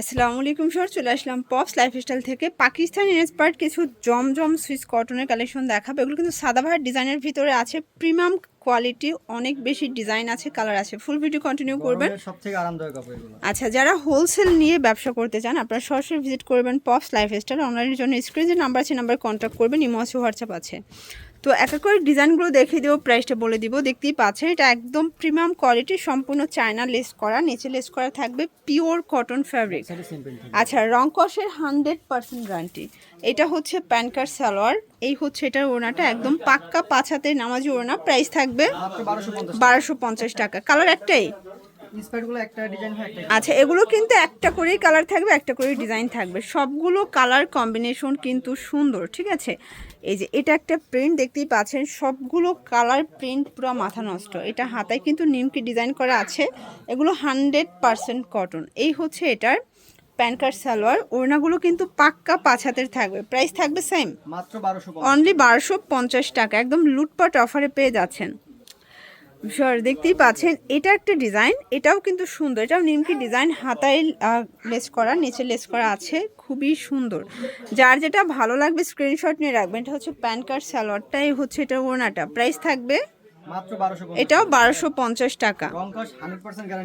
আসসালামু আলাইকুম স্যার চলে আসলাম পপস লাইফস্টাইল থেকে। পাকিস্তানি ইন্সপায়ার্ড কিছু জমজম সুইস কটনের কালেকশন দেখাবে। এগুলো কিন্তু সাদাভার ডিজাইনের ভিতরে আছে। প্রিমিয়াম কোয়ালিটি অনেক বেশি ডিজাইন আছে কালার আছে। ফুল ভিডিও কন্টিনিউ করবেন। সব থেকে আরামদায়ক আচ্ছা যারা হোলসেল নিয়ে ব্যবসা করতে চান আপনারা সরাসরি ভিজিট করবেন পপস লাইফস্টাইল অনলাইনের জন্য স্ক্রিনে নাম্বার আছে নাম্বার কন্ট্যাক্ট করবেন। ইমো আছে হোয়াটসঅ্যাপ আছে। তো এক এক করে ডিজাইনগুলো দেখিয়ে দেবো প্রাইসটা বলে দিব। দেখতেই পাচ্ছেন এটা একদম প্রিমিয়াম কোয়ালিটি সম্পূর্ণ চায়না লেস করা নিচে লেস করা থাকবে পিওর কটন ফ্যাব্রিক আচ্ছা রং কষের হান্ড্রেড পার্সেন্ট গ্যারান্টি এটা হচ্ছে প্যান কার্ড সালোয়ার এই হচ্ছে এটার ওড়নাটা একদম পাক্কা পাঁচ হাতের নামাজি ওড়না প্রাইস থাকবে বারোশো পঞ্চাশ টাকা। কালার একটাই? আচ্ছা এগুলো কিন্তু একটা করেই কালার থাকবে একটা করেই ডিজাইন থাকবে। সবগুলো কালার কম্বিনেশন কিন্তু সুন্দর ঠিক আছে? এই যে এটা একটা প্রিন্ট দেখতেই পাচ্ছেন সবগুলো কালার প্রিন্ট পুরো মাথা নষ্ট। এটা হাতায় কিন্তু নিমকি ডিজাইন করা আছে। এগুলো হান্ড্রেড পারসেন্ট কটন এই হচ্ছে এটার প্যান কার্ড সালোয়ার। ওড়নাগুলো কিন্তু পাক্কা পাঁচ হাতের থাকবে। প্রাইস থাকবে সেম মাত্র বারোশো অনলি বারোশো পঞ্চাশ টাকা। একদম লুটপাট অফারে পেয়ে যাচ্ছেন। সর দেখতেই পাচ্ছেন এটা একটা ডিজাইন এটাও কিন্তু সুন্দর এটাও নিমকি ডিজাইন হাতায় লেস করা নিচে লেস করা আছে খুবই সুন্দর। যার যেটা ভালো লাগবে স্ক্রিনশট নিয়ে রাখবেন এটা হচ্ছে প্যান কার্ড সালোয়ারটাই হচ্ছে এটা ওনাটা প্রাইস থাকবে এটাও বারোশো পঞ্চাশ টাকা।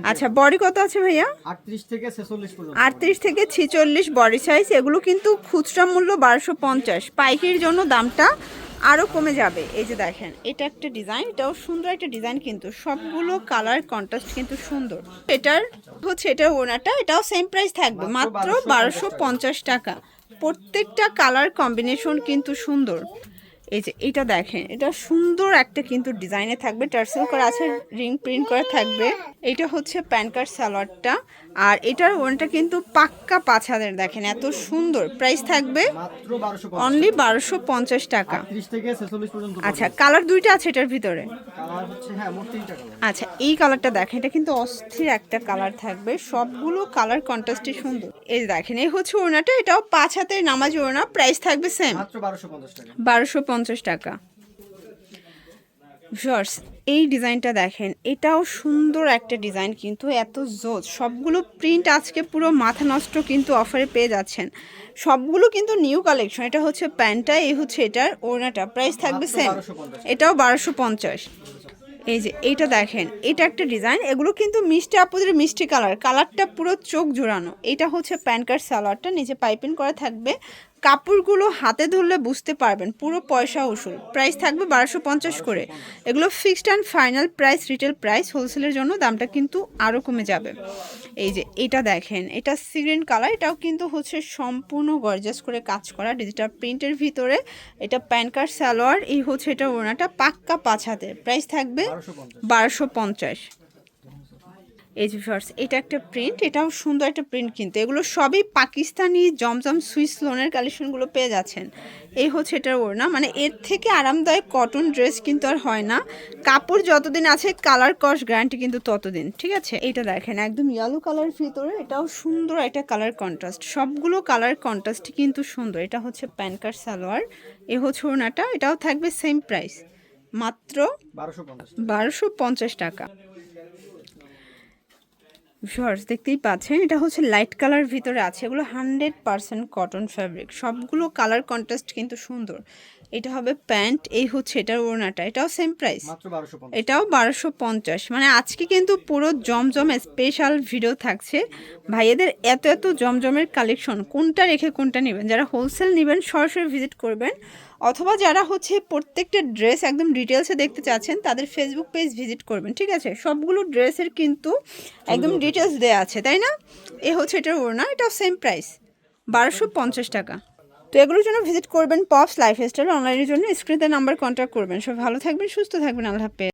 আচ্ছা বডি কত আছে ভাইয়া? আটত্রিশ থেকে ছিচল্লিশ বডি সাইজ এগুলো কিন্তু খুচরা মূল্য বারোশো পঞ্চাশ। পাইকির জন্য দামটা আরও কমে যাবে। এই যে দেখেন এটা একটা ডিজাইন এটাও সুন্দর একটা ডিজাইন কিন্তু। সবগুলো কালার কন্ট্রাস্ট কিন্তু সুন্দর। এটার হচ্ছে এটার ওনাটা এটাও সেম প্রাইস থাকবে মাত্র বারোশো পঞ্চাশ টাকা। প্রত্যেকটা কালার কম্বিনেশন কিন্তু সুন্দর। এই যে এটা দেখেন এটা সুন্দর একটা কিন্তু ডিজাইনে থাকবে টার্সেল করা আছে রিং প্রিন্ট করা থাকবে। এটা হচ্ছে প্যান কার্ড সালোয়ারটা আর এটার ওনটা কিন্তু পাক্কা পাঁচ হাজার দেখেন এত সুন্দর। প্রাইস থাকবে অনলি বারোশো পঞ্চাশ টাকা। আচ্ছা কালার দুইটা আছে এটার ভিতরে? আচ্ছা এই কালারটা দেখেন এটা কিন্তু অস্থির একটা কালার থাকবে সবগুলো কালার কন্ট্রাস্টই সুন্দর। এই দেখেন এই হচ্ছে ওড়নাটা এটাও পাঁচ হাতের নামাজ ওড়না প্রাইস থাকবে সেম বারোশো পঞ্চাশ পঞ্চাশ টাকা। জর্স এই ডিজাইনটা দেখেন এটাও সুন্দর একটা ডিজাইন কিন্তু এত জোজ। সবগুলো প্রিন্ট আজকে পুরো মাথা নষ্ট কিন্তু অফারে পেয়ে যাচ্ছেন। সবগুলো কিন্তু নিউ কালেকশন এটা হচ্ছে প্যান্টটা এই হচ্ছে এটার ওড়নাটা। প্রাইস থাকবে সেম এটাও বারোশো পঞ্চাশ। এই যে এইটা দেখেন এটা একটা ডিজাইন এগুলো কিন্তু মিষ্টি আপুদের মিষ্টি কালার কালারটা পুরো চোখ জোড়ানো। এটা হচ্ছে প্যান কার্ড সালোয়ারটা নিচে পাইপিং করা থাকবে। কাপড়গুলো হাতে ধরলে বুঝতে পারবেন পুরো পয়সা উসুল। প্রাইস থাকবে বারোশো পঞ্চাশ করে। এগুলো fixed and final price retail price হোলসেলের জন্য দামটা কিন্তু আরও কমে যাবে। এই যে এটা দেখেন এটা সিগ্রিন কালার এটাও কিন্তু হচ্ছে সম্পূর্ণ গর্জাস করে কাজ করা ডিজিটাল প্রিন্টের ভিতরে। এটা প্যান কার্ড সালোয়ার এই হচ্ছে এটা ওনাটা পাক্কা পাঁচ হাতের। প্রাইস থাকবে বারোশো পঞ্চাশ। এই যে ফার্স এটা একটা প্রিন্ট এটাও সুন্দর একটা প্রিন্ট কিন্তু। এগুলো সবই পাকিস্তানি জমজম সুইস লোনের কালেকশনগুলো পেয়ে যাচ্ছেন। এই হচ্ছে এটার ওড়না। মানে এর থেকে আরামদায়ক কটন ড্রেস কিন্তু আর হয় না। কাপড় যতদিন আছে কালার কস গ্যারান্টি কিন্তু ততদিন ঠিক আছে? এটা দেখেন একদম ইয়েলো কালার ভিতরে এটাও সুন্দর একটা কালার কন্ট্রাস্ট সবগুলো কালার কন্ট্রাস্ট কিন্তু সুন্দর। এটা হচ্ছে প্যান কার্ড সালোয়ার। এ হচ্ছে ওড়নাটা। এটাও থাকবে সেম প্রাইস মাত্র বারোশো পঞ্চাশ টাকা। শর্টস দেখতেই পাচ্ছেন এটা হচ্ছে লাইট কালার ভিতরে আছে। এগুলো হান্ড্রেড পারসেন্ট কটন ফ্যাব্রিক সবগুলো কালার কন্ট্রাস্ট কিন্তু সুন্দর। এটা হবে প্যান্ট এই হচ্ছে এটার ওড়নাটা। এটাও সেম প্রাইস এটাও বারোশো পঞ্চাশ। মানে আজকে কিন্তু পুরো জমজম স্পেশাল ভিডিও থাকছে। ভাইয়েদের এত এত জমজমের কালেকশন কোনটা রেখে কোনটা নেবেন? যারা হোলসেল নেবেন সরাসরি ভিজিট করবেন। অথবা যারা হচ্ছে প্রত্যেকটা ড্রেস একদম ডিটেলসে দেখতে চাচ্ছেন তাদের ফেসবুক পেজ ভিজিট করবেন ঠিক আছে? সবগুলো ড্রেসের কিন্তু একদম ডিটেলস দেওয়া আছে তাই না? এ হচ্ছে এটার ওড়না এটাও সেম প্রাইস বারোশো পঞ্চাশ টাকা। তো এগুলোর জন্য ভিজিট করবেন পপস লাইফ স্টাইল অনলাইনের জন্য স্ক্রিনে নাম্বার কন্ট্যাক্ট করবেন। সব ভালো থাকবেন সুস্থ থাকবেন আল্লাহ হাফেজ।